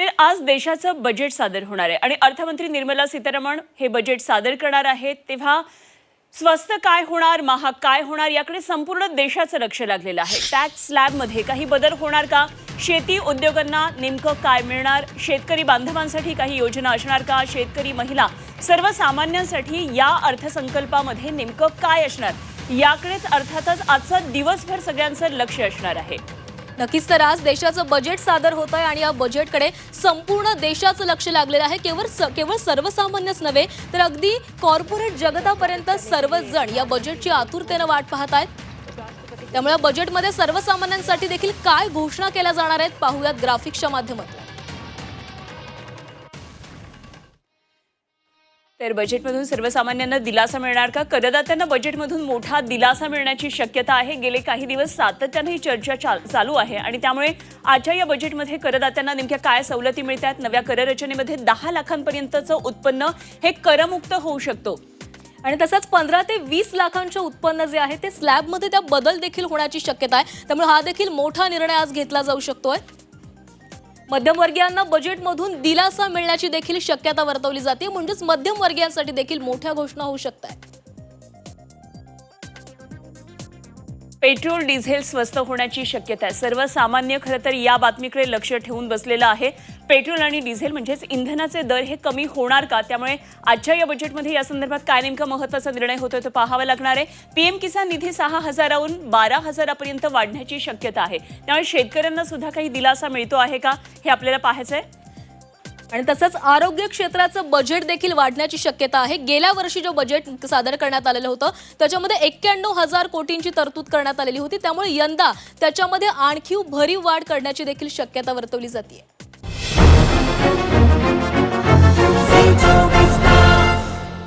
तर आज देशाचं बजेट सादर होणार आहे. आणि अर्थमंत्री निर्मला सीतारमण हे बजेट सादर करणार आहेत. तेव्हा स्वस्त काय होणार महाग काय होणार याकडे संपूर्ण देशाचं लक्ष लागलेलं आहे. टॅक्स स्लॅबमध्ये काही बदल होणार का? शेती उद्योगांना नेमकं काय मिळणार? शेतकरी बांधवांसाठी काही योजना असणार का? शेतकरी महिला सर्वसामान्यांसाठी या अर्थसंकल्पामध्ये नेमकं काय असणार? याकडेच अर्थातच आजचा दिवसभर सगळ्यांचं लक्ष असणार आहे. नक्कीच तर आज देशाचं बजेट सादर होत आहे आणि या बजेटकडे संपूर्ण देशाचं लक्ष लागलेलं आहे. केवळ स- केवळ सर्वसामान्यच नव्हे तर अगदी कॉर्पोरेट जगतापर्यंत सर्वजण या बजेटची आतुरतेनं वाट पाहत आहेत. त्यामुळे बजेटमध्ये सर्वसामान्यांसाठी देखील काय घोषणा केल्या जाणार आहेत पाहूयात ग्राफिक्सच्या माध्यमातून. तर बजेटमधून सर्वसामान्यांना दिलासा मिळणार का? करदात्यांना बजेटमधून मोठा दिलासा मिळण्याची शक्यता आहे. गेले काही दिवस सातत्यानं ही चर्चा चाल- चालू आहे आणि त्यामुळे आजच्या या बजेटमध्ये करदात्यांना नेमक्या काय सवलती मिळतात? नव्या कररचनेमध्ये दहा लाखांपर्यंतचं उत्पन्न हे करमुक्त होऊ शकतो. आणि तसंच पंधरा ते वीस लाखांचे उत्पन्न जे आहे ते स्लॅबमध्ये त्या बदल देखील होण्याची शक्यता आहे. त्यामुळे हा देखील मोठा निर्णय आज घेतला जाऊ शकतोय. मध्यमवर्गीयांना बजेटमधून दिलासा मिळण्याची देखील शक्यता वर्तवली जाते. म्हणजेच मध्यमवर्गीयांसाठी देखील मोठ्या घोषणा होऊ शकतात. पेट्रोल डिझेल स्वस्त होण्याची शक्यता आहे. सर्वसामान्य खरं तर या बातमीकडे लक्ष ठेवून बसलेलं आहे. पेट्रोल आणि डिझेल म्हणजेच इंधनाचे दर हे कमी होणार का? त्यामुळे आजच्या या बजेटमध्ये या संदर्भात काय नेमका महत्त्वाचा निर्णय होतोय तो पाहावा लागणार आहे. पीएम किसान निधी सहा हजाराहून बारा हजारापर्यंत वाढण्याची शक्यता आहे. त्यामुळे शेतकऱ्यांना सुद्धा काही दिलासा मिळतो आहे का? हे आपल्याला पाहायचं आहे आणि तसंच आरोग्य क्षेत्राचं बजेट देखील वाढण्याची शक्यता आहे. गेल्या वर्षी जो बजेट सादर करण्यात आलेलं होतं त्याच्यामध्ये एक्क्याण्णव हजार कोटींची तरतूद करण्यात आलेली होती. त्यामुळे यंदा त्याच्यामध्ये आणखी भरीव वाढ करण्याची देखील शक्यता वर्तवली जाते